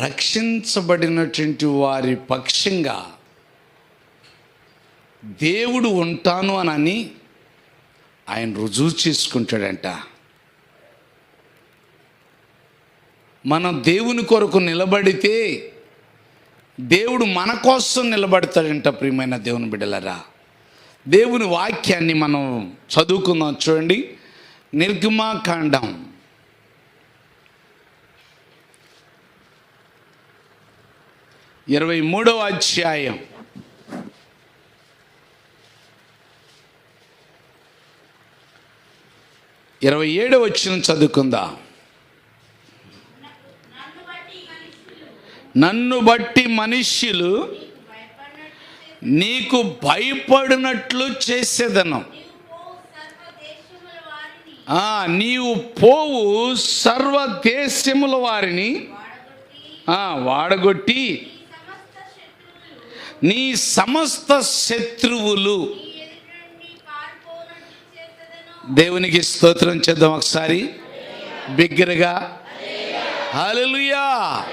రక్షించబడినటువంటి వారి పక్షంగా దేవుడు ఉంటాను అని ఆయన రుజువు చేసుకుంటాడంట. మనం దేవుని కొరకు నిలబడితే దేవుడు మన కోసం నిలబడతాడంట ప్రియమైన దేవుని బిడ్డలరా. దేవుని వాక్యాన్ని మనం చదువుకుందాం చూడండి. నిర్గమాకాండం ఇరవై మూడవ అధ్యాయం. ఇరవై ఏడవ వచ్చిన చదువుకుందాం. నన్ను బట్టి మనుష్యులు నీకు భయపడినట్లు చేసేదనం. నీవు పోవు సర్వదేశముల వారిని నీవు పోవు వారిని వాడగొట్టి నీ సమస్త శత్రువులు. దేవునికి స్తోత్రం చేద్దాం ఒకసారి. బిగ్గరగా. హలలుయా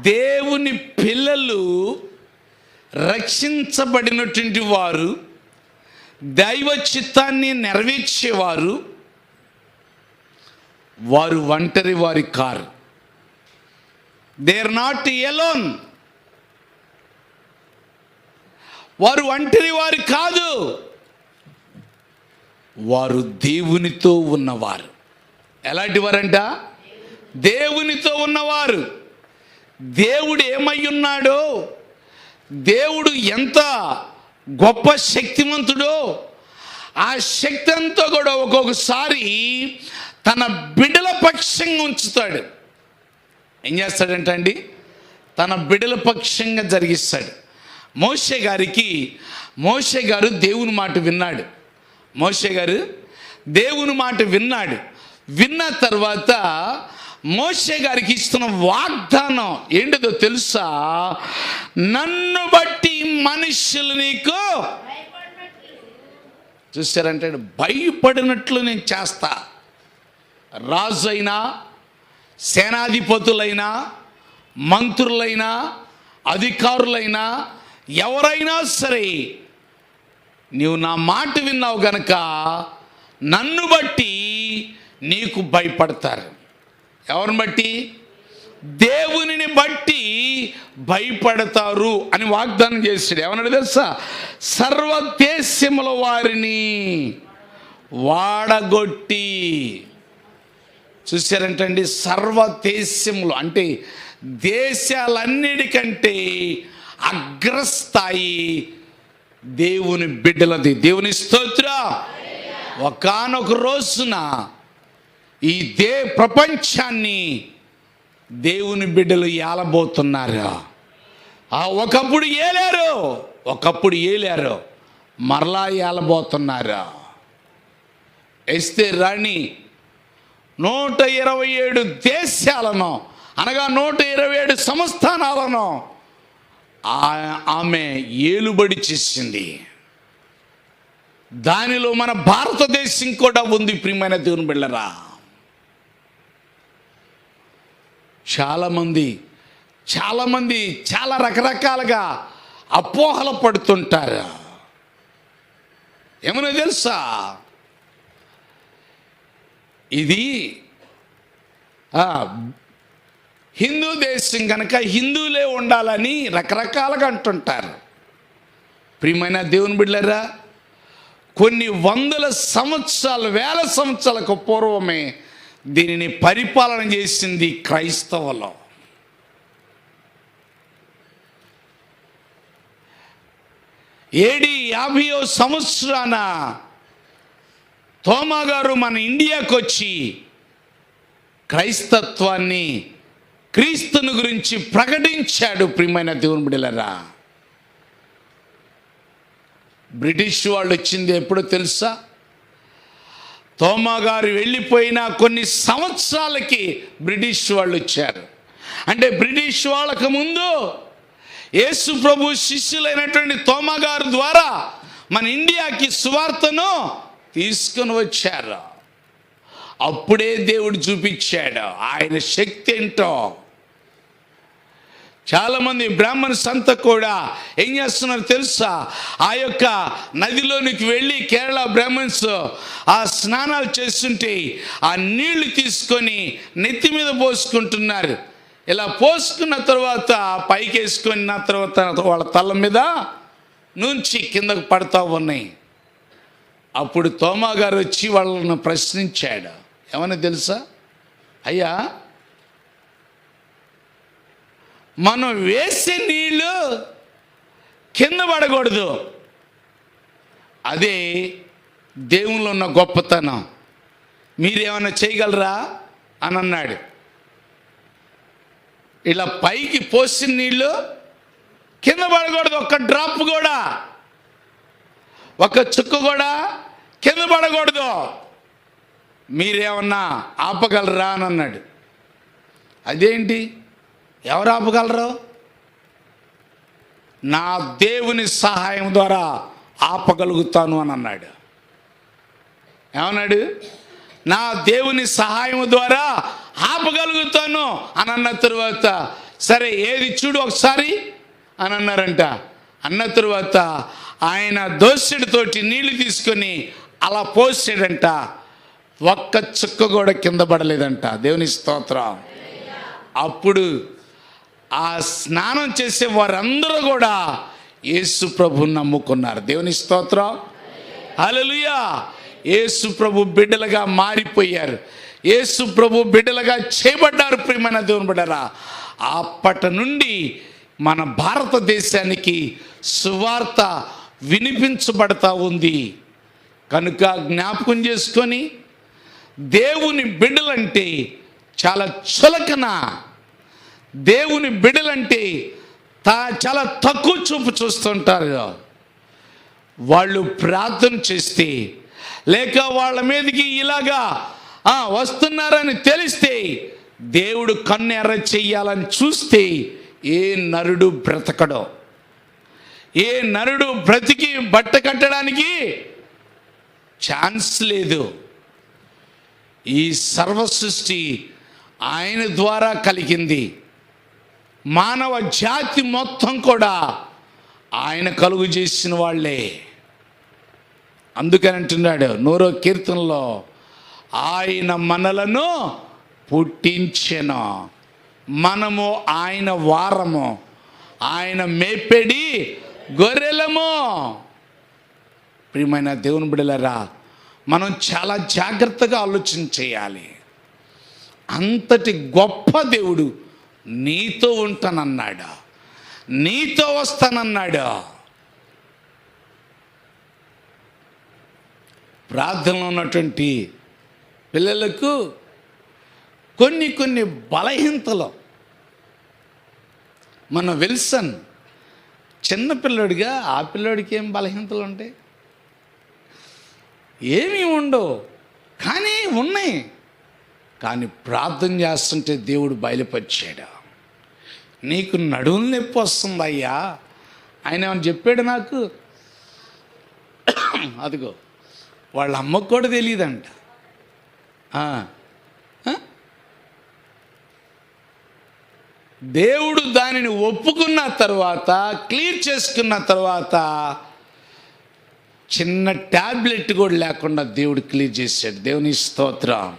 దేవుని పిల్లలు రక్షించబడినటువంటి వారు దైవ చిత్తాన్ని నెరవేర్చేవారు వారు ఒంటరి వారి కారు. దేర్ నాట్ ఎలోన్ వారు ఒంటరి వారు కాదు. వారు దేవునితో ఉన్నవారు. ఎలాంటి వారంట? దేవునితో ఉన్నవారు. దేవుడు ఏమై ఉన్నాడో? దేవుడు ఎంత గొప్ప శక్తివంతుడో? ఆ శక్తి అంతా కూడా ఒక్కొక్కసారి తన బిడ్డల పక్షంగా ఉంచుతాడు. ఏం చేస్తాడంట అండి? తన బిడ్డల పక్షంగా జరిగిస్తాడు. మోషే గారికి మోషే గారు దేవుని మాట విన్నాడు. మోషే గారు దేవుని మాట విన్నాడు. విన్న తర్వాత మోషే గారికి ఇస్తున్న వాగ్దానం ఏంటిదో తెలుసా? నన్ను బట్టి మనుషులు నీకు చూసారంటే భయపడినట్లు నేను చేస్తా. రాజు అయినా సేనాధిపతులైనా మంత్రులైనా అధికారులైనా ఎవరైనా సరే నీవు నా మాట విన్నావు గనక నన్ను బట్టి నీకు భయపడతారు. ఎవరిని బట్టి? దేవునిని బట్టి భయపడతారు అని వాగ్దానం చేశాడు. ఏమన్నాడు తెలుసా? సర్వదేశముల వారిని వాడగొట్టి. చూసారంటండి సర్వదేశములు అంటే దేశాలన్నిటికంటే అగ్రస్థాయి దేవుని బిడ్డలది. దేవుని స్తోత్ర. ఒకానొక రోజున ఈ దే ప్రపంచాన్ని దేవుని బిడ్డలు ఏలబోతున్నారు. ఆ ఒకప్పుడు ఏలారు ఒకప్పుడు ఏలారు మరలా ఏలబోతున్నారు. ఎస్తే రాణి నూట ఇరవై ఏడు దేశాలను అనగా నూట ఇరవై ఏడు సంస్థానాలను ఆమె ఏలుబడి చేసింది. దానిలో మన భారతదేశం కూడా ఉంది ప్రియమైన దేవుని బిళ్ళరా. చాలామంది చాలామంది చాలా రకరకాలుగా అపోహలు పడుతుంటారు. ఏమైనా తెలుసా? ఇది హిందూ దేశం కనుక హిందువులే ఉండాలని రకరకాలుగా అంటుంటారు. ప్రియమైన దేవుని బిడ్డరా కొన్ని వందల సంవత్సరాలు వేల సంవత్సరాలకు పూర్వమే దీనిని పరిపాలన చేసింది క్రైస్తవులు. ఏడి యాభైయో సంవత్సరాన తోమా గారు మన ఇండియాకు వచ్చి క్రైస్తత్వాన్ని క్రీస్తుని గురించి ప్రకటించాడు ప్రియమైన దేవుని బిడ్డలరా. బ్రిటిష్ వాళ్ళు వచ్చింది ఎప్పుడో తెలుసా? తోమా గారు వెళ్ళిపోయిన కొన్ని సంవత్సరాలకి బ్రిటిష్ వాళ్ళు వచ్చారు. అంటే బ్రిటిష్ వాళ్ళకు ముందు యేసు ప్రభు శిష్యులైనటువంటి తోమా గారు ద్వారా మన ఇండియాకి సువార్తను తీసుకొని వచ్చారు. అప్పుడే దేవుడు చూపించాడు. ఆయన శక్తి ఏంటో? చాలామంది బ్రాహ్మణ్స్ అంతా కూడా ఏం చేస్తున్నారు తెలుసా? ఆ యొక్క నదిలోనికి వెళ్ళి కేరళ బ్రాహ్మణ్స్ ఆ స్నానాలు చేస్తుంటే ఆ నీళ్ళు తీసుకొని నెత్తి మీద పోసుకుంటున్నారు. ఇలా పోసుకున్న తర్వాత పైకి వేసుకున్న తర్వాత వాళ్ళ తల మీద నుంచి కిందకు పడతా ఉన్నాయి. అప్పుడు తోమా గారు వచ్చి వాళ్ళను ప్రశ్నించాడు. ఏమని తెలుసా? అయ్యా మనం వేసే నీళ్ళు కింద పడకూడదు. అదే దేవునిలో ఉన్న గొప్పతనం. మీరేమైనా చేయగలరా? అని అన్నాడు. ఇలా పైకి పోసిన నీళ్ళు కింద పడకూడదు. ఒక్క డ్రాప్ కూడా. ఒక చుక్క కూడా కింద పడకూడదు. మీరేమన్నా ఆపగలరా? అని అన్నాడు. అదేంటి? ఎవరు ఆపగలరు? నా దేవుని సహాయం ద్వారా ఆపగలుగుతాను అని అన్నాడు. ఏమన్నాడు? నా దేవుని సహాయం ద్వారా ఆపగలుగుతాను అని అన్న తరువాత సరే ఏది చూడు ఒకసారి అని అన్నారంట. అన్న తరువాత ఆయన దోసెడితోటి నీళ్ళు తీసుకొని అలా పోసాడంట. ఒక్క చుక్క కూడా కింద పడలేదంట. దేవుని స్తోత్రం. అప్పుడు ఆ స్నానం చేసే వారందరూ కూడా యేసు ప్రభుని నమ్ముకున్నారు. దేవుని స్తోత్రం. అలలుయా యేసు ప్రభు బిడ్డలుగా మారిపోయారు. యేసు ప్రభు బిడ్డలుగా చేయబడ్డారు ప్రియమైన దేవుని బిడ్డరా. అప్పటి నుండి మన భారతదేశానికి సువార్త వినిపించబడతా ఉంది. కనుక జ్ఞాపకం చేసుకొని దేవుని బిడ్డలంటే చాలా చులకన దేవుని బిడలంటే తా చాలా తక్కువ చూపు చూస్తుంటారు. వాళ్ళు ప్రార్థన చేస్తే లేక వాళ్ళ మీదకి ఇలాగా ఆ, వస్తున్నారని తెలిస్తే దేవుడు కన్ను ఎర్ర చెయ్యాలని చూస్తే ఏ నరుడు బ్రతకడో. ఏ నరుడు బ్రతికి బట్ట కట్టడానికి ఛాన్స్ లేదు. ఈ సర్వ సృష్టి ఆయన ద్వారా కలిగింది. మానవ జాతి మొత్తం కూడా ఆయన కలుగు చేసిన వాళ్ళే. అందుకని అంటున్నాడు నూరో కీర్తనలో ఆయన మనలను పుట్టించెను. మనము ఆయన వారము ఆయన మేపెడి గొర్రెలము. ప్రియమైన దేవుని బిడలరా మనం చాలా జాగ్రత్తగా ఆలోచన చేయాలి. అంతటి గొప్ప దేవుడు నీతో ఉంటానన్నాడా? నీతో వస్తానన్నాడా? ప్రార్థనలో ఉన్నటువంటి పిల్లలకు కొన్ని కొన్ని బలహీనతలు. మన విల్సన్ చిన్న పిల్లోడిగా ఆ పిల్లోడికి ఏం బలహీనతలు ఉంటాయి? ఏమీ ఉండవు. కానీ ఉన్నాయి. కానీ ప్రార్థన చేస్తుంటే దేవుడు బయలుపరిచాడు. నీకు నడువులు నొప్పి వస్తుంది అయ్యా. ఆయన ఏమని చెప్పాడు నాకు? అదిగో వాళ్ళ అమ్మకు కూడా తెలియదంట. దేవుడు దానిని ఒప్పుకున్న తర్వాత క్లియర్ చేసుకున్న తర్వాత చిన్న ట్యాబ్లెట్ కూడా లేకుండా దేవుడు క్లియర్ చేశాడు. దేవుని స్తోత్రం.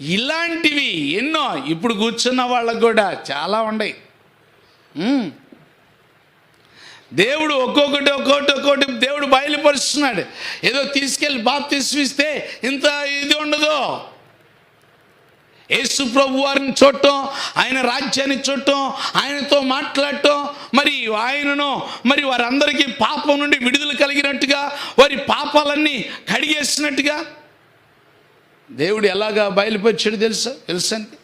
ఇలాంటివి ఎన్నో. ఇప్పుడు కూర్చున్న వాళ్ళకు కూడా చాలా ఉన్నాయి. దేవుడు ఒక్కొక్కటి ఒక్కొక్కటి ఒక్కొక్కటి దేవుడు బయలుపరుస్తున్నాడు. ఏదో తీసుకెళ్ళి బాప్ బాప్తిస్మిస్తే ఇంత ఇది ఉండదు. యేసు ప్రభు వారిని చూడటం ఆయన రాజ్యాన్ని చూడటం ఆయనతో మాట్లాడటం మరి ఆయనను మరి వారందరికీ పాపం నుండి విడుదల కలిగినట్టుగా వారి పాపాలన్నీ కడిగేసినట్టుగా దేవుడు ఎలాగా బయలుపరిచాడు తెలుసా? తెలుసండి?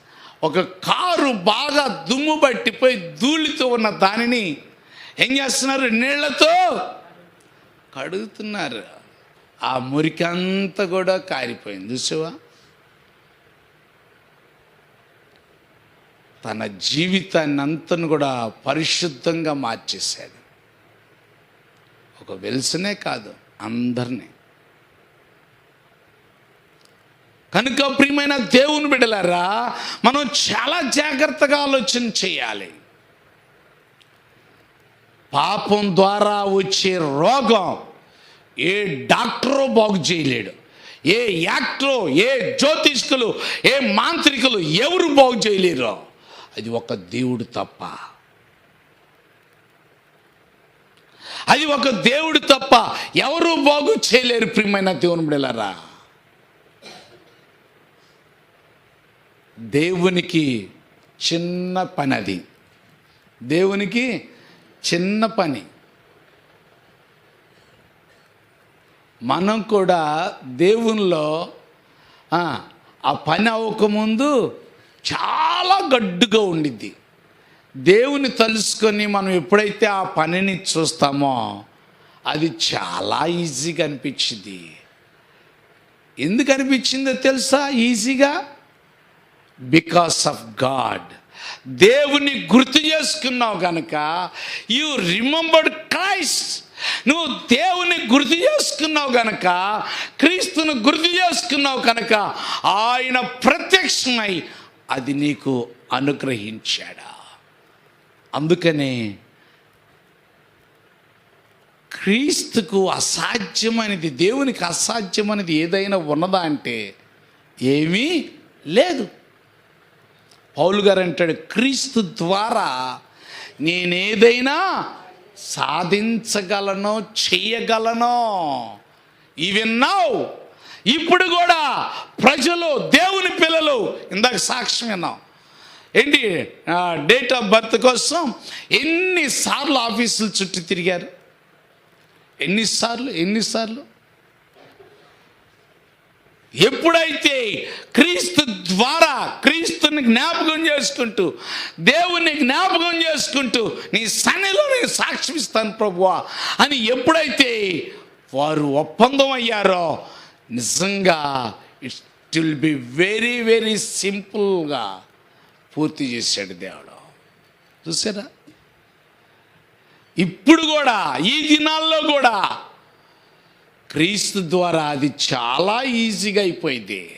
ఒక కారు బాగా దుమ్ము పట్టిపోయి ధూళితో ఉన్న దానిని ఏం చేస్తున్నారు? నీళ్ళతో కడుగుతున్నారు. ఆ మురికంతా కూడా కారిపోయింది. చూసావా? తన జీవితాన్ని అంతను కూడా పరిశుద్ధంగా మార్చేశాడు. ఒక వెల్సనే కాదు అందరినీ. కనుక ప్రియమైన దేవుని బిడ్డలారా మనం చాలా జాగ్రత్తగా ఆలోచన చేయాలి. పాపం ద్వారా వచ్చే రోగం ఏ డాక్టరు బాగు చేయలేడు. ఏ యాక్టరు ఏ జ్యోతిష్కులు ఏ మాంత్రికులు ఎవరు బాగు చేయలేరు. అది ఒక దేవుడు తప్ప. అది ఒక దేవుడు తప్ప ఎవరు బాగు చేయలేరు ప్రియమైన దేవుని బిడలారా దేవునికి చిన్న పని అది దేవునికి చిన్న పని. మనం కూడా దేవునిలో ఆ, ఆ పని అవ్వకముందు చాలా గడ్డుగా ఉండిద్ది. దేవుని తలుసుకొని మనం ఎప్పుడైతే ఆ పనిని చూస్తామో అది చాలా ఈజీగా అనిపించింది ఎందుకు అనిపించిందో తెలుసా ఈజీగా? బికాస్ ఆఫ్ గాడ్ దేవుని గుర్తు చేసుకున్నావు కనుక యు రిమెంబర్డ్ క్రైస్ట్ నువ్వు దేవుని గుర్తు చేసుకున్నావు కనుక క్రీస్తును గుర్తు చేసుకున్నావు కనుక ఆయన ప్రత్యక్షమై అది నీకు అనుగ్రహించాడా? అందుకనే క్రీస్తుకు అసాధ్యమైనది దేవునికి అసాధ్యమైనది ఏదైనా ఉన్నదా అంటే ఏమీ లేదు. పౌలు గారు అంటాడు క్రీస్తు ద్వారా నేనేదైనా సాధించగలను ఇవి విన్నావు ఇప్పుడు కూడా ప్రజలు దేవుని పిల్లలు ఇందాక సాక్ష్యం విన్నాం. ఏంటి? డేట్ ఆఫ్ బర్త్ కోసం ఎన్నిసార్లు ఆఫీసులు చుట్టూ తిరిగారు? ఎన్నిసార్లు? ఎన్నిసార్లు? ఎప్పుడైతే క్రీస్తు ద్వారా క్రీస్తుని జ్ఞాపకం చేసుకుంటూ దేవుని జ్ఞాపకం చేసుకుంటూ నీ సన్నిలో నేను సాక్షిస్తాను ప్రభువా అని ఎప్పుడైతే వారు ఒప్పందం అయ్యారో నిజంగా it will be very very సింపుల్గా పూర్తి చేశాడు దేవుడు. చూసారా ఇప్పుడు కూడా ఈ దినాల్లో కూడా క్రీస్తు ద్వారా అది చాలా ఈజీగా అయిపోయింది.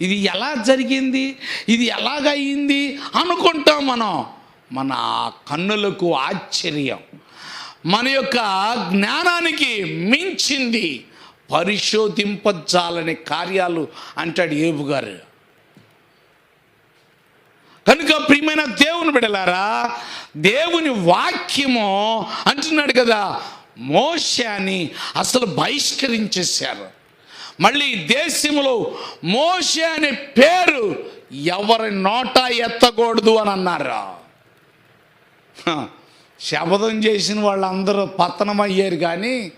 ఇది ఎలా జరిగింది? ఇది ఎలాగ అయింది అనుకుంటాం మనం. మన కన్నులకు ఆశ్చర్యం. మన యొక్క జ్ఞానానికి మించింది పరిశోధింపజాలని కార్యాలు అంటాడు ఏబు గారు. కనుక ప్రియమైన దేవుని బిడలారా దేవుని వాక్యము అంటున్నాడు కదా మోషాని అసలు బహిష్కరించేశారు. మళ్ళీ దేశంలో మోషే అనే పేరు ఎవరి నోట ఎత్తకూడదు అని అన్నారు. శపథం చేసిన వాళ్ళందరూ పతనం అయ్యారు కానీ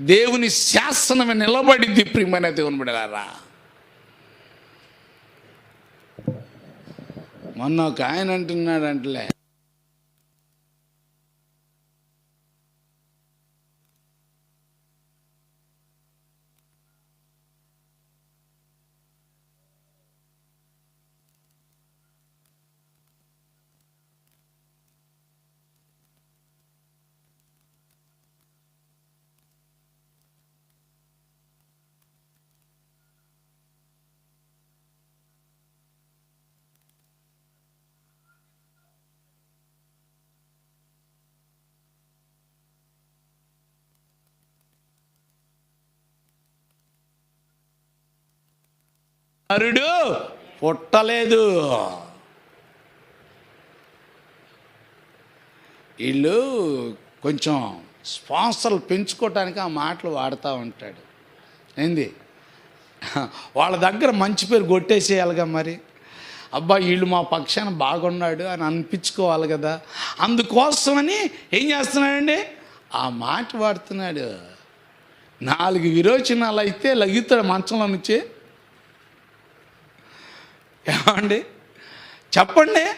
దేవుని శాసనమే నిలబడింది ప్రియమైన దేవుని బిడలారా మొన్న ఒక ఆయన అంటున్నాడంటలే కుమారుడు పుట్టలేదు. వీళ్ళు కొంచెం స్పాన్సర్లు పెంచుకోవటానికి ఆ మాటలు వాడుతూ ఉంటాడు. ఏంది? వాళ్ళ దగ్గర మంచి పేరు కొట్టేసేయాలిగా మరి. అబ్బా వీళ్ళు మా పక్షాన బాగున్నాడు అని అనిపించుకోవాలి కదా. అందుకోసమని ఏం చేస్తున్నాడండి? ఆ మాట వాడుతున్నాడు. నాలుగు విరోచనాలు అయితే లగితాడు మంచంలో నుంచి. ఏమండి? చెప్పండి.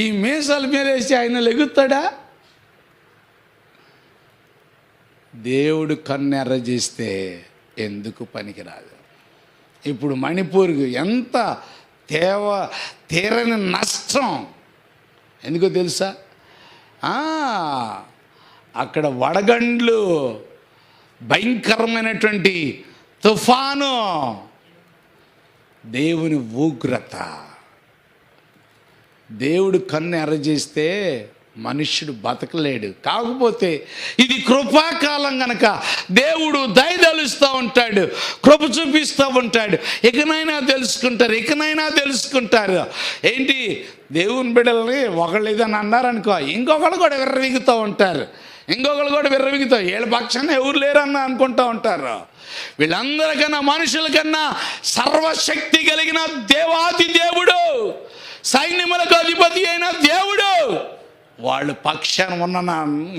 ఈ మీసాలు మేలేసి ఆయన లెగుతాడా? దేవుడు కన్నెర్ర చేస్తే ఎందుకు పనికిరాదు? ఇప్పుడు మణిపూర్కి ఎంత తేవ తీరని నష్టం. ఎందుకో తెలుసా? అక్కడ వడగండ్లు భయంకరమైనటువంటి తుఫాను. దేవుని ఉగ్రత. దేవుడు కన్ను ఎర్రజేస్తే మనుష్యుడు బతకలేడు. కాకపోతే ఇది కృపాకాలం గనక దేవుడు దయదలుస్తూ ఉంటాడు కృప చూపిస్తూ ఉంటాడు. ఇకనైనా తెలుసుకుంటారు ఇకనైనా తెలుసుకుంటారు. ఏంటి? దేవుని బిడ్డల్ని ఒకళ్ళు ఏదైనా అన్నారనుకో ఇంకొకళ్ళు కూడా విర్రవిగుతూ ఉంటారు. ఇంకొకరు కూడా విర్రవిగుతూ వీళ్ళ పక్షాన ఎవరు లేరన్న అనుకుంటూ ఉంటారు. వీళ్ళందరికన్నా మనుషులకన్నా సర్వశక్తి కలిగిన దేవాతి దేవుడు సైన్యములకు అధిపతి అయిన దేవుడు. వాళ్ళు పక్షాన ఉన్న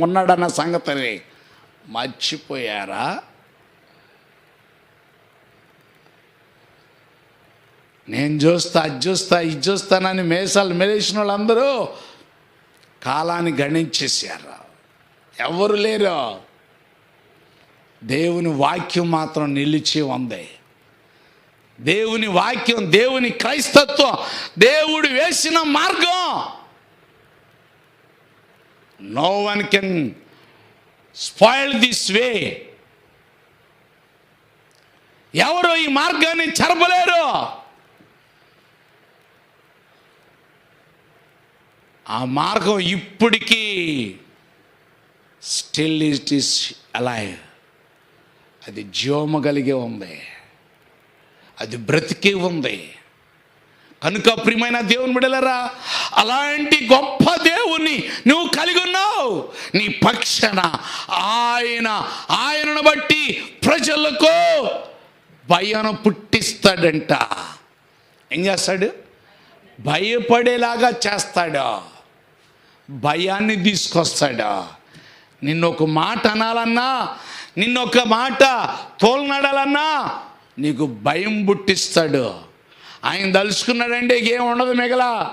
ఉన్నాడన్న సంగతిని మర్చిపోయారా? నేను చూస్తా అది చూస్తా ఇది చూస్తానని మేసాలు మెలేసిన వాళ్ళందరూ కాలాన్ని గణించేశారు. ఎవరు లేరు. దేవుని వాక్యం మాత్రం నిలిచి ఉంది. దేవుని వాక్యం దేవుని క్రైస్తత్వం దేవుడు వేసిన మార్గం. No one can spoil this way ఎవరు ఈ మార్గాన్ని చెరపలేరు? ఆ మార్గం ఇప్పటికీ స్టిల్ ఇట్ ఈస్ అలైవ్ అది జీవము కలిగి ఉంది. అది బ్రతికి ఉంది. కనుక ప్రియమైన దేవుని బిడలరా అలాంటి గొప్ప దేవుణ్ణి నువ్వు కలిగి ఉన్నావు. నీ పక్షన ఆయన ఆయనను బట్టి ప్రజలకు భయం పుట్టిస్తాడంట. ఏం చేస్తాడు? భయపడేలాగా చేస్తాడా. భయాన్ని తీసుకొస్తాడా. నిన్నొక ఒక మాట అనాలన్నా నిన్నొక మాట తోలనడాలన్నా నీకు భయం పుట్టిస్తాడు. ఆయన తలుచుకున్నాడంటే ఇంకేం ఉండదు మిగల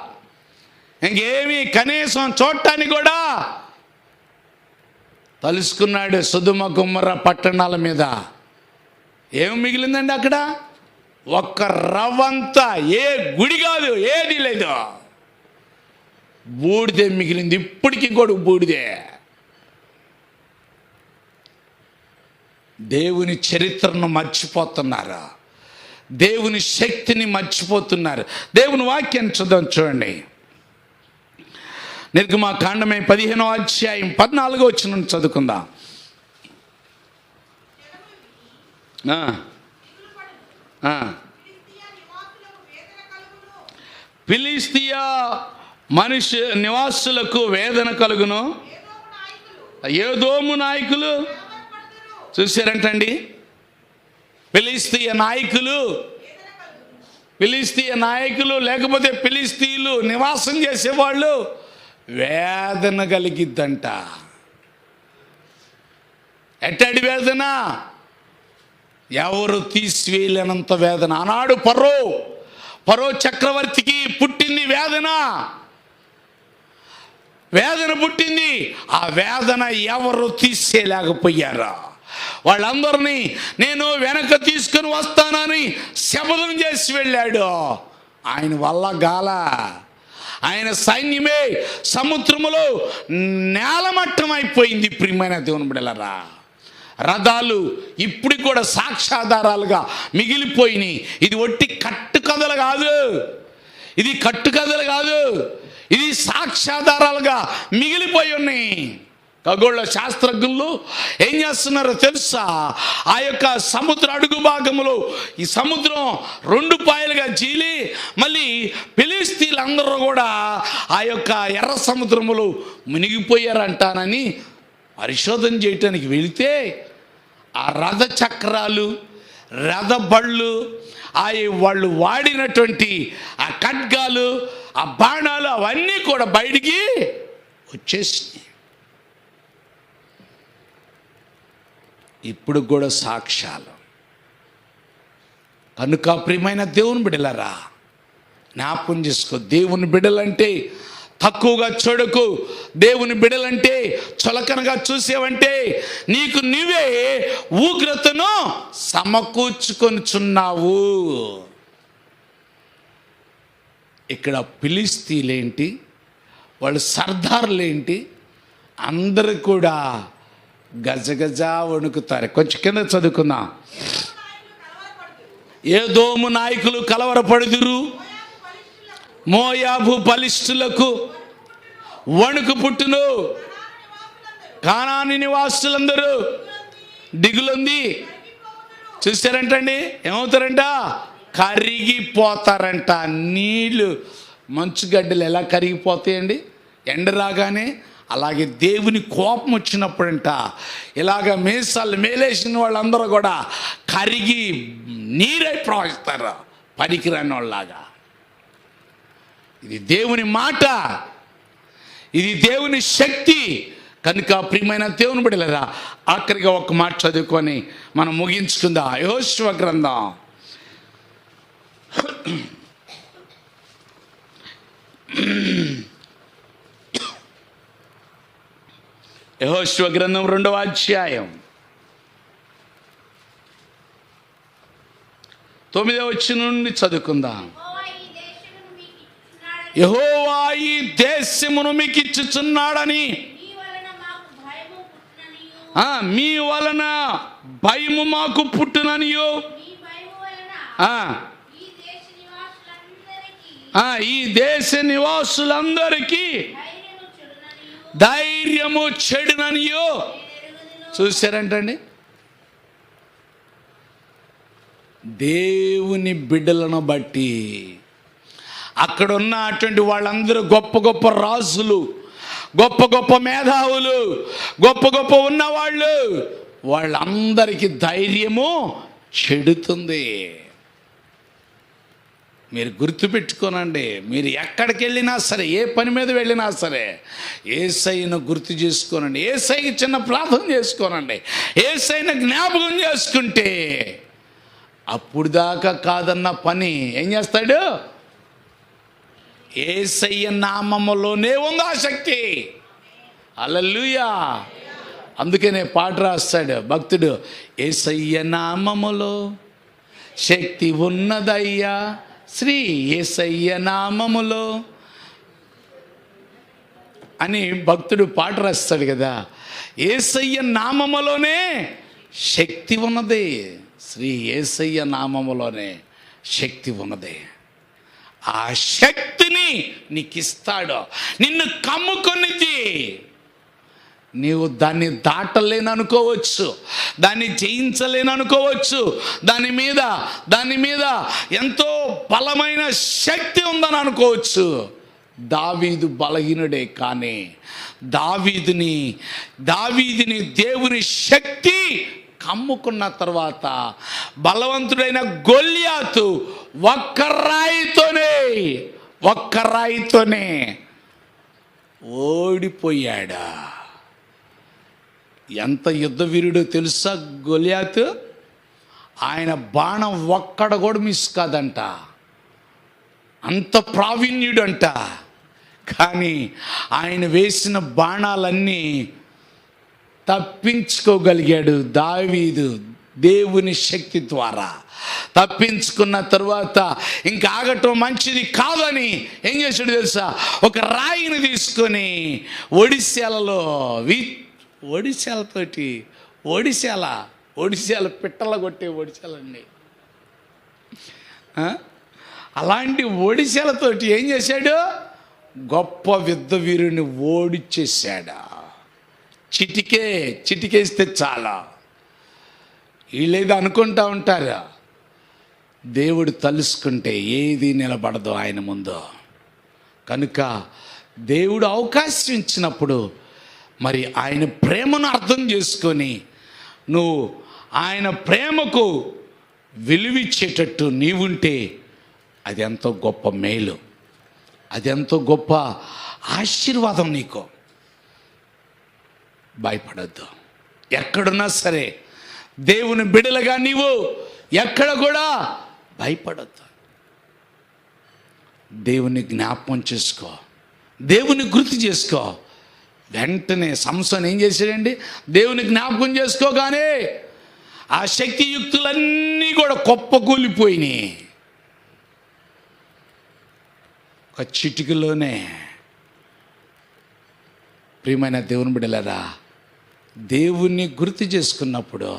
ఇంకేమి కనీసం చూడటానికి కూడా తలుసుకున్నాడు సుధుమ గుమ్మర పట్టణాల మీద. ఏం మిగిలిందండి అక్కడ? ఒక్క రవ్వంతా ఏ గుడి కాదు ఏది లేదు. బూడిదే మిగిలింది ఇప్పటికీ కూడా బూడిదే. దేవుని చరిత్రను మర్చిపోతున్నారా? దేవుని శక్తిని మర్చిపోతున్నారు. దేవుని వాక్యాన్ని చూద్దాం చూడండి. నిర్గమా కాండమే పదిహేనో అధ్యాయం పద్నాలుగో వచ్చిన చదువుకుందాం. ఆ, మనిషి నివాసులకు వేదన కలుగును? ఏదోము నాయకులు. చూసారంటండి ఫిలిస్తీయ నాయకులు ఫిలిస్తీయ నాయకులు లేకపోతే ఫిలిస్తీన్లు నివాసం చేసేవాళ్ళు వేదన కలిగిద్దంట. ఎట్టడి వేదన? ఎవరు తీసివేయలేనంత వేదన? ఆనాడు పరో పరో చక్రవర్తికి పుట్టింది వేదన. వేదన పుట్టింది. ఆ వేదన ఎవరు తీసేయలేకపోయారా? వాళ్ళందరినీ నేను వెనక తీసుకుని వస్తానని శపథం చేసి వెళ్ళాడు. ఆయన వల్ల గాల. ఆయన సైన్యమే సముద్రములో నేలమట్టం అయిపోయింది ప్రియమైన దేవుని బిడలరా రథాలు ఇప్పుడు కూడా సాక్ష్యాధారాలుగా మిగిలిపోయినాయి. ఇది ఒట్టి కట్టు కథలు కాదు. ఇది కట్టు కథలు కాదు. ఇది సాక్ష్యాధారాలుగా మిగిలిపోయి ఉన్నాయి. ఖగోళ శాస్త్రజ్ఞులు ఏం చేస్తున్నారో తెలుసా? ఆ యొక్క సముద్ర అడుగు భాగములో ఈ సముద్రం రెండు పాయలుగా చీలి మళ్ళీ ఫిలిస్తీన్లందరూ కూడా ఆ యొక్క ఎర్ర సముద్రములో మునిగిపోయారంటానని పరిశోధన చేయటానికి వెళితే ఆ రథ చక్రాలు రథ బళ్ళు ఆ వాళ్ళు వాడినటువంటి ఆ ఖడ్గాలు ఆ బాణాలు అవన్నీ కూడా బయటికి వచ్చేసినాయి. ఇప్పుడు కూడా సాక్ష్యాలు. కనుక ప్రియమైన దేవుని బిడలరా జ్ఞాపం చేసుకో దేవుని బిడలంటే తక్కువగా చూడకు. దేవుని బిడలంటే చులకనగా చూసేవంటే నీకు నీవే ఉగ్రతను సమకూర్చుకొనుచున్నావు ఇక్కడ పిలిస్తీలేంటి వాళ్ళు సర్దార్లేంటి అందరూ కూడా గజగజ వణుకుతారు. కొంచెం కింద చదువుకుందాం. ఏదోము నాయకులు కలవరపడుదురు? మోయాబు బలిష్ఠులకు వణుకు పుట్టును. కానాని నివాసులందరూ దిగులుంది. చూస్తారంటండి? ఏమవుతారంట? కరిగిపోతారంట. నీళ్ళు మంచు గడ్డలు ఎలా కరిగిపోతాయండి? ఎండ రాగానే అలాగే దేవుని కోపం వచ్చినప్పుడంట ఇలాగ మీసాలు మేలేసిన వాళ్ళందరూ కూడా కరిగి నీరై ప్రవహిస్తారు పనికిరాని వాళ్ళలాగా. ఇది దేవుని మాట ఇది దేవుని శక్తి. కనుక ప్రియమైన దేవుని బిడలరా ఆఖరిగా ఒక మాట చదువుకొని మనం ముగించుకుందా. యోశ్వ గ్రంథం. యహోశ్వ గ్రంథం రెండవ అధ్యాయం. తొమ్మిదవ వచ్చి నుండి చదువుకుందాం. యహోవా ఈ దేశమును మీకు ఇచ్చుచున్నాడని. మీ వలన భయము ఆ, మీ వలన మాకు పుట్టుననియో? ఆ, ఈ దేశ నివాసులందరికీ ఆ, ఈ దేశ నివాసులందరికీ ధైర్యము చెడుననియో. చూసారంటండి దేవుని బిడ్డలను బట్టి అక్కడ ఉన్న అటువంటి వాళ్ళందరూ గొప్ప గొప్ప రాజులు గొప్ప గొప్ప మేధావులు గొప్ప గొప్ప ఉన్నవాళ్ళు వాళ్ళందరికీ ధైర్యము చెడుతుంది. మీరు గుర్తుపెట్టుకోనండి. మీరు ఎక్కడికి వెళ్ళినా సరే ఏ పని మీద వెళ్ళినా సరే ఏసైను గుర్తు చేసుకోనండి. ఏసైకి చిన్న ప్రార్థన చేసుకోనండి. ఏసైన జ్ఞాపకం చేసుకుంటే అప్పుడు దాకా కాదన్న పని ఏం చేస్తాడు? ఏసయ్య నామములోనే ఉంది ఆ శక్తి అలల్లుయా అందుకనే పాట రాస్తాడు. భక్తుడు ఏసయ్య నామములో శక్తి ఉన్నదయ్యా. శ్రీ ఏసయ్య నామములో అని భక్తుడు పాట రాస్తాడు కదా. ఏసయ్య నామములోనే శక్తి ఉన్నది. శ్రీ ఏసయ్య నామములోనే శక్తి ఉన్నది. ఆ శక్తిని నీకు ఇస్తాడు నిన్ను కమ్ముకొనిది నీవు దాన్ని దాటలేను అనుకోవచ్చు దాన్ని జయించలేను అనుకోవచ్చు దాని మీద దాని మీద ఎంతో బలమైన శక్తి ఉందని అనుకోవచ్చు దావీదు బలహీనుడే కానీ దావీదుని దావీదిని దేవుని శక్తి కమ్ముకున్న తర్వాత బలవంతుడైన గొల్యాతు ఒక్క రాయితోనే ఒక్క రాయితోనే ఓడిపోయాడా? ఎంత యుద్ధ వీరుడో తెలుసా గొలియాత్? ఆయన బాణం ఒక్కడ కూడా మిస్ కాదంట. అంత ప్రావీణ్యుడంట. కానీ ఆయన వేసిన బాణాలన్నీ తప్పించుకోగలిగాడు దావీదు దేవుని శక్తి ద్వారా. తప్పించుకున్న తర్వాత ఇంకా ఆగటం మంచిది కాదని ఏం చేశాడు తెలుసా? ఒక రాయిని తీసుకొని ఒడిశాలలో వి ఒడిశాలతోటి ఒడిశాల ఒడిశాల పిట్టల కొట్టే ఒడిశాలండి అలాంటి ఒడిశాలతోటి ఏం చేశాడు? గొప్ప యుద్ధ వీరుని ఓడిచ్చేసాడు చిటికే చిటికేస్తే చాలా. వీళ్ళేదో అనుకుంటా ఉంటారు. దేవుడు తలుసుకుంటే ఏది నిలబడదు ఆయన ముందు. కనుక దేవుడు అవకాశం ఇచ్చినప్పుడు మరి ఆయన ప్రేమను అర్థం చేసుకొని నువ్వు ఆయన ప్రేమకు విలువిచ్చేటట్టు నీవుంటే అది ఎంతో గొప్ప మేలు. అది ఎంతో గొప్ప ఆశీర్వాదం నీకు. భయపడద్దు. ఎక్కడున్నా సరే దేవుని బిడలుగా నీవు ఎక్కడ కూడా భయపడద్దు. దేవుని జ్ఞాపకం చేసుకో. దేవుని గుర్తు చేసుకో. వెంటనే సంస్థను ఏం చేశాడండి? దేవుని జ్ఞాపకం చేసుకోగానే ఆ శక్తియుక్తులన్నీ కూడా కుప్పకూలిపోయినాయి. ఒక చిటికలోనే ప్రియమైన దేవుని బిడలరా దేవుణ్ణి గుర్తు చేసుకున్నప్పుడు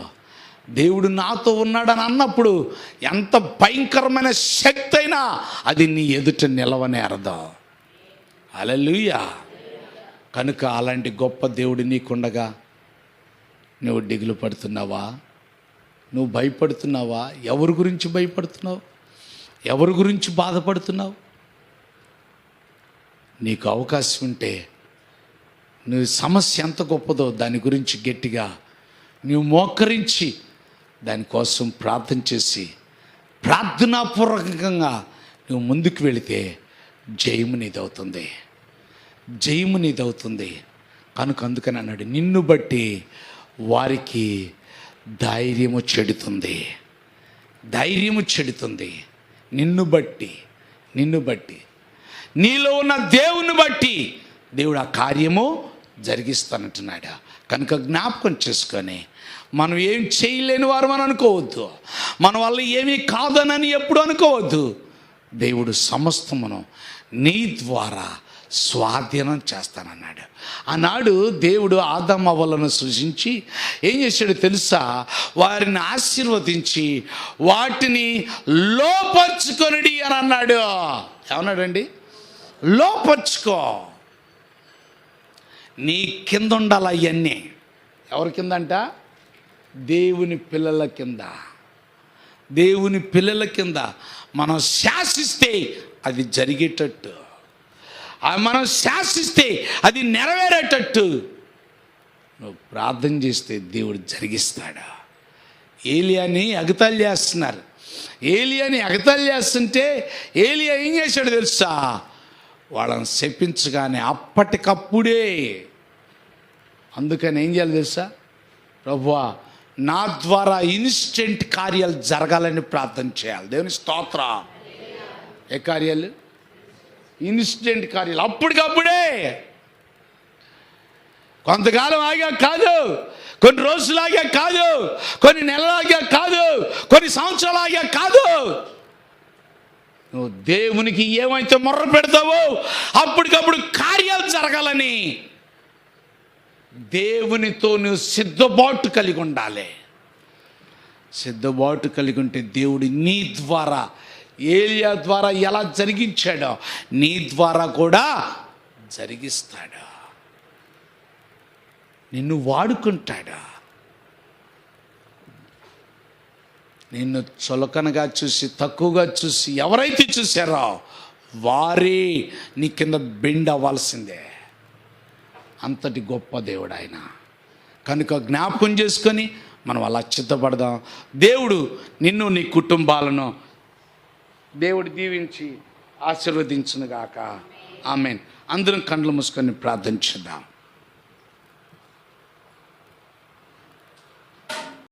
దేవుడు నాతో ఉన్నాడని అన్నప్పుడు ఎంత భయంకరమైన శక్తి అయినా అది నీ ఎదుట నిలవనే అర్థం. అలలుయా కనుక అలాంటి గొప్ప దేవుడు నీకుండగా నువ్వు దిగులు పడుతున్నావా? నువ్వు భయపడుతున్నావా? ఎవరి గురించి భయపడుతున్నావు? ఎవరి గురించి బాధపడుతున్నావు? నీకు అవకాశం ఉంటే నువ్వు సమస్య ఎంత గొప్పదో దాని గురించి గట్టిగా నువ్వు మోకరించి దానికోసం ప్రార్థన చేసి ప్రార్థనాపూర్వకంగా నువ్వు ముందుకు వెళితే జయము నీదవుతుంది. జయము నీదవుతుంది. కనుక అందుకని అన్నాడు నిన్ను బట్టి వారికి ధైర్యము చెడుతుంది. ధైర్యము చెడుతుంది. నిన్ను బట్టి నిన్ను బట్టి. నీలో ఉన్న దేవుని బట్టి దేవుడు ఆ కార్యము జరిగిస్తానంటున్నాడు. కనుక జ్ఞాపకం చేసుకొని మనం ఏం చేయలేని వారు మనం అనుకోవద్దు. మన వల్ల ఏమీ కాదనని ఎప్పుడు అనుకోవద్దు. దేవుడు సమస్తమును నీ ద్వారా స్వాధీనం చేస్తానన్నాడు. ఆనాడు దేవుడు ఆదమ్మవలను సృజించి ఏం చేశాడు తెలుసా? వారిని ఆశీర్వదించి వాటిని లోపరుచుకొనిడి అని అన్నాడు. ఏమన్నాడండి? లోపరుచుకో. నీ కింద ఉండాలి అవన్నీ. ఎవరి కిందంట? దేవుని పిల్లల కింద. దేవుని పిల్లల కింద. మనం శాసిస్తే అది జరిగేటట్టు. మనం శాసిస్తే అది నెరవేరేటట్టు. నువ్వు ప్రార్థన చేస్తే దేవుడు జరిగిస్తాడా? ఏలియాని అగతాలు చేస్తున్నారు. ఏలియాని అగతాలు చేస్తుంటే ఏలియా ఏం చేశాడు తెలుసా? వాళ్ళని శపించగానే అప్పటికప్పుడే అందుకని ఏం చేయాలి తెలుసా? ప్రభువా నా ద్వారా ఇన్స్టెంట్ కార్యాలు జరగాలని ప్రార్థన చేయాలి. దేవుని స్తోత్ర. ఏ కార్యాలు? ఇన్స్టెంట్ కార్యాలు. అప్పటికప్పుడే. కొంతకాలం ఆగా కాదు. కొన్ని రోజులాగా కాదు. కొన్ని నెలలాగా కాదు. కొన్ని సంవత్సరాలాగా కాదు. నువ్వు దేవునికి ఏమైతే మొర్ర పెడతావో అప్పటికప్పుడు కార్యాలు జరగాలని దేవునితో నువ్వు సిద్ధబాటు కలిగి ఉండాలి. సిద్ధబాటు కలిగి ఉంటే దేవుడు నీ ద్వారా ఏలియా ద్వారా ఎలా జరిగించాడో నీ ద్వారా కూడా జరిగిస్తాడా? నిన్ను వాడుకుంటాడా? నిన్ను చులకనగా చూసి తక్కువగా చూసి ఎవరైతే చూసారో వారే నీ కింద బెండ్ అవ్వాల్సిందే. అంతటి గొప్ప దేవుడు ఆయన. కనుక జ్ఞాపకం చేసుకొని మనం అలా చిత్తపడదాం. దేవుడు నిన్ను నీ కుటుంబాలను దేవుడు దీవించి ఆశీర్వదించునుగాక. ఆమెన్. అందరం కండ్లు మూసుకొని ప్రార్థించుదాం.